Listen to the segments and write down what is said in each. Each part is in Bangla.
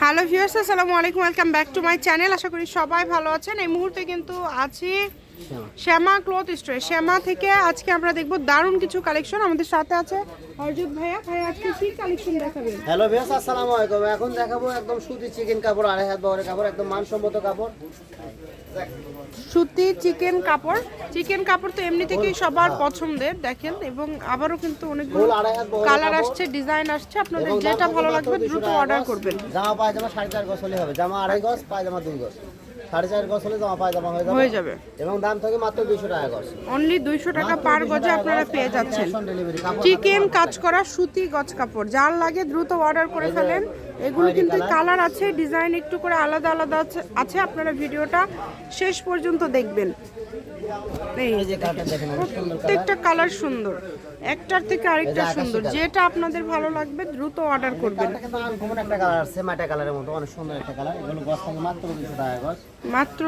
হ্যালো ভিউয়ার্স আসসালামু আলাইকুম welcome back to my channel. আশা করি সবাই ভালো আছেন। এই মুহূর্তে কিন্তু আছি শ্যামা। ক্লথ স্টোরে। শ্যামা থেকে আজকে আমরা দেখব দারুণ কিছু কালেকশন। আমাদের সাথে আছে অর্জুত ভাইয়া। ভাইয়া আজকে কি কালেকশন দেখাবেন? হ্যালো ভিয়াস আসসালামু আলাইকুম। এখন দেখাবো একদম সুতি চিকেন কাপড় আড়াই হাত বহরের কাপড় একদম মানসম্মত কাপড়। সুতি চিকেন কাপড়। চিকেন কাপড় তো এমনি থেকেই সবার পছন্দের দেখেন এবং আবারও কিন্তু অনেকগুলো কালার আসছে ডিজাইন আসছে আপনাদের যেটা ভালো লাগবে দ্রুত অর্ডার করবেন। জামা পায়জামা সাড়ে চার গজ হলে হবে। জামা আড়াই গজ পায়জামা দুই গজ। সাড়ে চার গজ হলে জামা পায়জামা হয়ে যাবে। হয়ে যাবে। এবং দাম থাকে মাত্র দুইশো টাকা গজ। অনলি দুইশো টাকা পার গজে আপনারা পেয়ে যাচ্ছেন। চিকেন কাজ করা সুতি গজ কাপড় যার লাগে দ্রুত অর্ডার করে ফেলেন। এগুলো কিন্তু কালার আছে ডিজাইন একটু করে আলাদা আলাদা আছে আপনারা ভিডিওটা শেষ পর্যন্ত দেখবেন। প্রত্যেকটা কালার সুন্দর। একটার থেকে আরেকটা সুন্দর। যেটা আপনাদের ভালো লাগবে দ্রুত অর্ডার করবেন। কালারটা কিন্তু আনকমন একটা কালার আছে মাটা কালারের মতো। অনেক সুন্দর একটা কালার এগুলো মাত্র দুইশো টাকা গজ মাত্র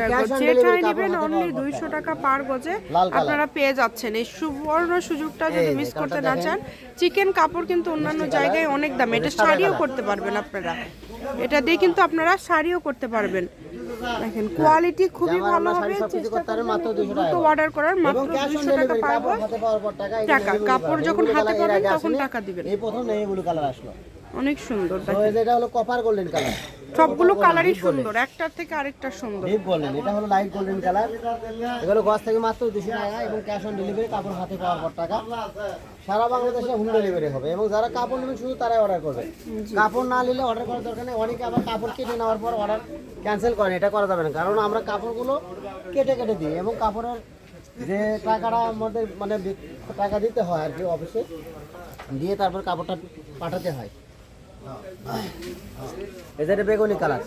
টাকা গজ। যেটাই নেবেন অনলি পাওয়ার দুইশো টাকা পার গজে আপনারা পেয়ে যাচ্ছেন। এই সুবর্ণ সুযোগটা যদি মিস করতে না চান চিকেন কাপড় কিন্তু অন্যান্য জায়গায় অনেক দাম। এটা শাড়িও করতে পারবেন আপনারা। এটা দিয়ে কিন্তু আপনারা শাড়িও করতে পারবেন। দেখেন কোয়ালিটি খুবই ভালো হবে চেষ্টা করতে পারবেন করবেন মাত্র 200 দ্রুত অর্ডার করার মাত্র দুইশো টাকা পাবো। টাকা কাপড় যখন হাতে পাবেন তখন টাকা দিবেন। এই প্রথম ব্লু কালার আসলো। অনেক সুন্দর এটা হলো কপার গোল্ডেন কালার সবগুলো কালারই সুন্দর একটার থেকে আরেকটা সুন্দর। ডিপ গোল্ডেন এটা হলো লাইট গোল্ডেন কালার এগুলো গজ থেকে মাত্র দুশো টাকা এবং ক্যাশ অন ডেলিভারি কাপড় হাতে পাওয়ার পর টাকা। সারা বাংলাদেশে হোম ডেলিভারি হবে এবং যারা কাপড় নেবেন শুধু তারাই অর্ডার করবে। কাপড় না নিলে অর্ডার করার দরকার নেই। অনেকে আবার কাপড় কেটে নেওয়ার পর অর্ডার ক্যান্সেল করেন এটা করা যাবে না। কারণ আমরা কাপড়গুলো কেটে কেটে দিই এবং কাপড়ের যে টাকাটা আমাদের মানে টাকা দিতে হয় আর কি অফিসে দিয়ে তারপর কাপড়টা পাঠাতে হয়। এটা বেগুনি কালার।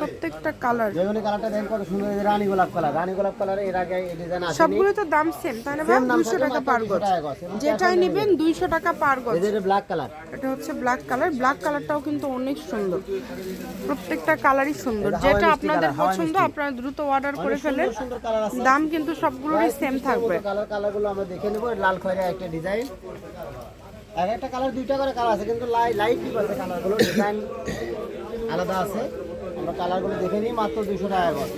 প্রত্যেকটা কালার। বেগুনি কালারটা দেখেন কত সুন্দর এই রানী গোলাপ কালার। রানী গোলাপ কালারে এর আগে এই ডিজাইন আসেনি। সবগুলো তো দাম সেম দাম দুইশো থাকে, টাকা পার 200 গজ। যেটাই নেবেন দুইশো টাকা পার গজ। এটা ব্ল্যাক কালার এটা হচ্ছে ব্ল্যাক কালার ব্ল্যাক কালারটাও কিন্তু অনেক সুন্দর। প্রত্যেকটা কালারই সুন্দর। যেটা আপনাদের পছন্দ আপনারা দ্রুত অর্ডার করে ফেলেন আছে। দাম কিন্তু সবগুলোরই সেম থাকবে। কালার কালারগুলো আমরা দেখে নেব। লাল খয়ের একটা ডিজাইন এক একটা কালার দুইটা করে কালার আছে কিন্তু লাইট ডিপ আছে কালারগুলো ডিজাইন আলাদা আছে। আমরা কালারগুলো দেখে নিই মাত্র দুশো টাকা করে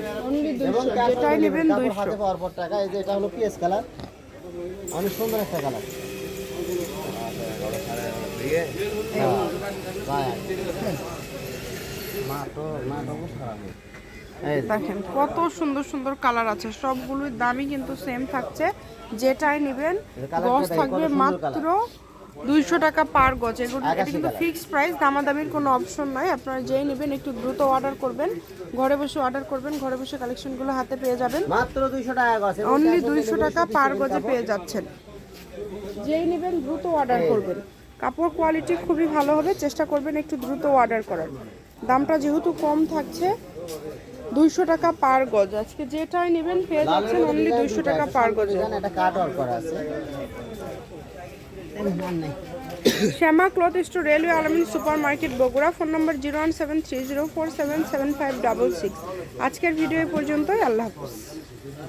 এবং যেটাই নেবেন হাতে পাওয়ার পর টাকা এই যে এটা হলো পিএস কালার অনেক সুন্দর একটা কালার দেখেন কত সুন্দর সুন্দর কালার আছে। সবগুলোর দামই কিন্তু সেম থাকছে। যেটাই নেবেন কালারটা থাকবে মাত্র দুইশো টাকা পার গজ। এগুলো এটা কিন্তু ফিক্সড প্রাইস দামাদামির কোনো অপশন নাই। আপনারা যেই নেবেন একটু দ্রুত অর্ডার করবেন। ঘরে বসে অর্ডার করবেন ঘরে বসে কালেকশনগুলো হাতে পেয়ে যাবেন। মাত্র দুইশো টাকা গজ। অনলি দুইশো টাকা পার গজে পেয়ে যাচ্ছেন। যেই নেবেন দ্রুত অর্ডার করবেন। কাপড় কোয়ালিটি খুবই ভালো হবে। চেষ্টা করবেন একটু দ্রুত অর্ডার করার। দামটা যেহেতু কম থাকছে দুইশো টাকা পার গজ। আজকে যেটাই নেবেন পেয়ে যাচ্ছেন অনলি দুইশো টাকা পার গজে। একটা কাট করা আছে। Shyama cloth store, railway Almin super market Bogura. Phone number zero one seven three zero four seven seven five double six. আজকের ভিডিও পর্যন্তই, আল্লাহ হাফিজ।